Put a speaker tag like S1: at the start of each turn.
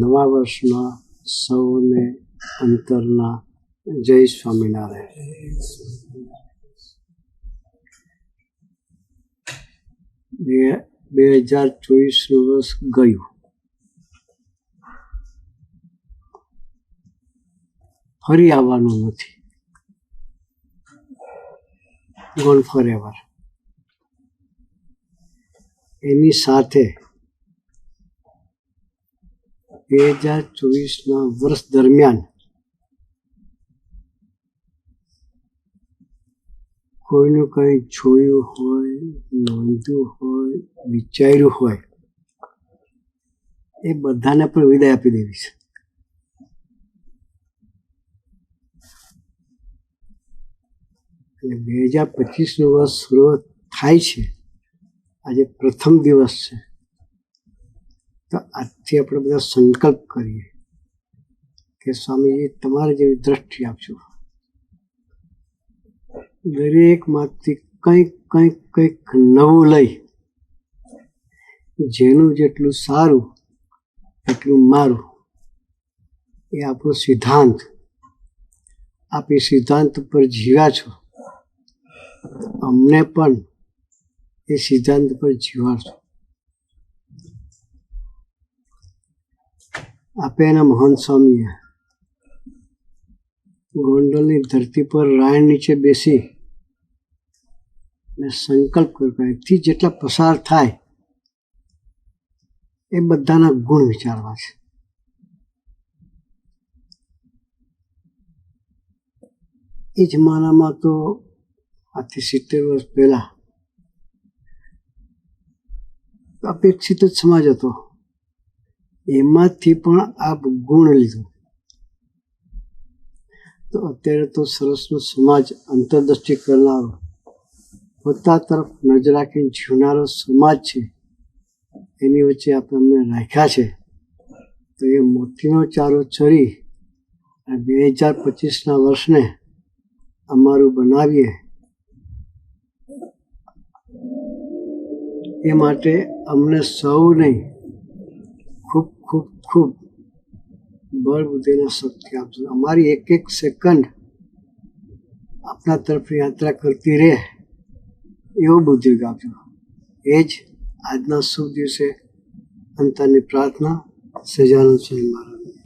S1: નવા વર્ષમાં સૌને અંતરના જય સ્વામિનારાયણ. બે બે હજાર ચોવીસનું વર્ષ ગયું. ફરી આવવાનું નથી. Gone four ever. એની સાથે બે હજાર ચોવીસના વર્ષ દરમિયાન કોઈનું કંઈ જોયું હોય, નોંધ્યું હોય, વિચાર્યું હોય, એ બધાને પણ વિદાય આપી દેવી છે. એટલે બે હજાર પચીસનું વર્ષ શરૂઆત થાય છે. આજે પ્રથમ દિવસ છે. તો આજથી આપણે બધા સંકલ્પ કરીએ કે સ્વામીજી, તમારે જેવી દ્રષ્ટિ આપજો. દરેકમાંથી કંઈક કંઈક કંઈક નવું લઈ, જેનું જેટલું સારું, એટલું મારું. એ આપણો સિદ્ધાંત. આપ એ સિદ્ધાંત ઉપર જીવ્યા છો. અમને પણ એ સિદ્ધાંત પર જીવાડશો. આપે એના મહાન સ્વામીએ ગોંડલની ધરતી પર રાયણ નીચે બેસી ને સંકલ્પ કર્યો જેટલા પસાર થાય એ બધાના ગુણ વિચારવા છે. એ જમાનામાં તો આજથી સિત્તેર વર્ષ પહેલા અપેક્ષિત જ સમાજ હતો. એમાંથી પણ આ ગુણ લીધું. તો અત્યારે તો સરસનો સમાજ અંતરદ્રષ્ટિ કરનારો, પોતા તરફ નજર રાખીને જીવનારો સમાજ છે, એની વચ્ચે આપણે અમને રાખ્યા છે. તો એ મોતીનો ચારો ચરી અને બે હજાર પચીસના વર્ષને અમારું બનાવીએ. એ માટે અમને સૌને ખૂબ ખૂબ બળબુદ્ધિના બળ બુદ્ધિના શક્તિ આપજો. અમારી એક એક સેકન્ડ આપના તરફ યાત્રા કરતી રહે એવો બુદ્ધિ આપજો. એ જ આજના શુભ દિવસે અંતરની પ્રાર્થના. સજાનંદ સ્વામી